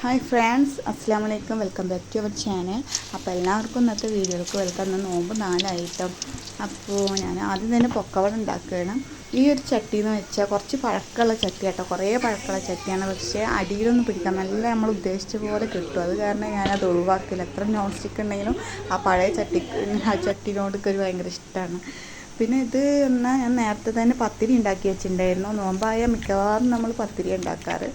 Hi friends അസ്സാം വലൈക്കും welcome back to our channel അപ്പോൾ എല്ലാവർക്കും ഇന്നത്തെ വീഡിയോക്ക് വെൽക്കം നോമ്പ് നാലായിട്ടും. അപ്പോൾ ഞാൻ ആദ്യം തന്നെ പൊക്കവട ഉണ്ടാക്കുകയാണ്. ഈ ഒരു ചട്ടി എന്ന് വെച്ചാൽ കുറച്ച് പഴക്കമുള്ള ചട്ടി കേട്ടോ. കുറേ പഴക്കമുള്ള ചട്ടിയാണ്. പക്ഷേ അടിയിലൊന്നും പിടിക്കാൻ നല്ല നമ്മൾ ഉദ്ദേശിച്ച പോലെ കിട്ടും. അത് കാരണം ഞാനത് ഒഴിവാക്കില്ല. എത്ര നോൺ സ്റ്റിക്ക് ഉണ്ടെങ്കിലും ആ പഴയ ചട്ടി ആ ചട്ടിനോടൊക്കെ ഒരു ഭയങ്കര ഇഷ്ടമാണ് പിന്നെ ഇത് എന്നാൽ ഞാൻ നേരത്തെ തന്നെ പത്തിരി ഉണ്ടാക്കി വെച്ചിട്ടുണ്ടായിരുന്നു. നോമ്പായ മിക്കവാറും നമ്മൾ പത്തിരി ഉണ്ടാക്കാറ്.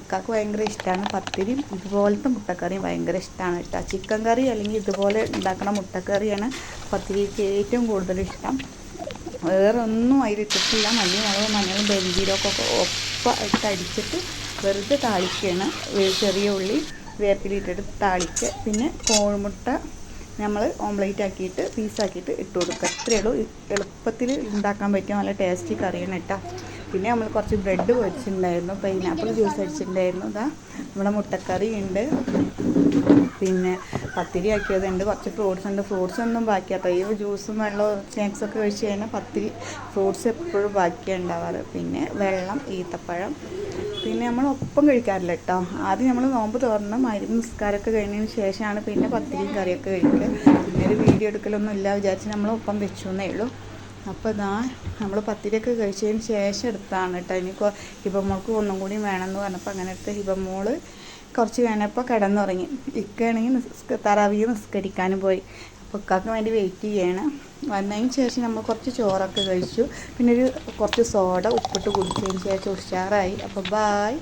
ഇക്കാക്ക് ഭയങ്കര ഇഷ്ടമാണ് പത്തിരിയും ഇതുപോലത്തെ മുട്ടക്കറിയും ഭയങ്കര ഇഷ്ടമാണ് കേട്ടോ. ചിക്കൻ കറി അല്ലെങ്കിൽ ഇതുപോലെ ഉണ്ടാക്കുന്ന മുട്ടക്കറിയാണ് പത്തിരിക്ക് ഏറ്റവും കൂടുതൽ ഇഷ്ടം. വേറെ ഒന്നും അതിലിട്ടിട്ടില്ല മല്ലി മുളക് മഞ്ഞളും പെരിഞ്ചീരൊക്കെ ഒപ്പം ഇട്ട് അടിച്ചിട്ട് വെറുതെ താളിക്കുകയാണ് ചെറിയ ഉള്ളി വേപ്പിലിട്ടിട്ട് താളിക്കുക. പിന്നെ കോഴിമുട്ട നമ്മൾ ഓംലേറ്റ് ആക്കിയിട്ട് പീസാക്കിയിട്ട് ഇട്ട് കൊടുക്കുക. അത്രയേ ഉള്ളൂ. എളുപ്പത്തിൽ ഉണ്ടാക്കാൻ പറ്റിയ നല്ല ടേസ്റ്റി കറിയാണ് കേട്ടോ. പിന്നെ നമ്മൾ കുറച്ച് ബ്രെഡ് പൊരിച്ചിട്ടുണ്ടായിരുന്നു. പൈനാപ്പിൾ ജ്യൂസ് അടിച്ചിട്ടുണ്ടായിരുന്നു. ഇതാ നമ്മുടെ മുട്ടക്കറി ഉണ്ട്. പിന്നെ പത്തിരി ആക്കിയതുണ്ട്. കുറച്ച് ഫ്രൂട്ട്സ് ഉണ്ട്. ഫ്രൂട്ട്സ് ഒന്നും ബാക്കിയാട്ടോ. ഈ ജ്യൂസും വെള്ളവും സ്നാക്സൊക്കെ കഴിച്ച് കഴിഞ്ഞാൽ പത്തിരി ഫ്രൂട്ട്സ് എപ്പോഴും ബാക്കിയാണ് ഉണ്ടാവാറ്. പിന്നെ വെള്ളം ഈത്തപ്പഴം. പിന്നെ നമ്മൾ ഒപ്പം കഴിക്കാറില്ല കേട്ടോ ആദ്യം നമ്മൾ നോമ്പ് തുറന്ന് മരുന്ന് നിസ്കാരമൊക്കെ കഴിഞ്ഞതിന് ശേഷമാണ് പിന്നെ പത്തിരിയും കറിയൊക്കെ കഴിക്കുക. പിന്നെ ഒരു വീഡിയോ എടുക്കലൊന്നും ഇല്ല വിചാരിച്ച് നമ്മൾ ഒപ്പം വെച്ചു എന്നേ ഉള്ളൂ. അപ്പോൾ ഇതാ നമ്മൾ പത്തിരിയൊക്കെ കഴിച്ചതിന് ശേഷം എടുത്താണ് കേട്ടോ ഇനി ഹിബമോൾക്ക് ഒന്നും കൂടി വേണമെന്ന് പറഞ്ഞപ്പോൾ അങ്ങനെ എടുത്ത് ഹിബമോൾ കുറച്ച് കഴിഞ്ഞപ്പോൾ കിടന്നുറങ്ങി. ഇക്കാണെങ്കിൽ നിസ്ക തറാവിയെ നിസ്കരിക്കാനും പോയി. അപ്പോൾ ഇക്കാക്ക് വേണ്ടി വെയിറ്റ് ചെയ്യണം. വന്നതിന് ശേഷം നമ്മൾ കുറച്ച് ചോറൊക്കെ കഴിച്ചു. പിന്നെ ഒരു കുറച്ച് സോഡ ഉപ്പിട്ട് കുടിച്ചതിന് ശേഷം ഉഷാറായി. അപ്പോൾ ബായ്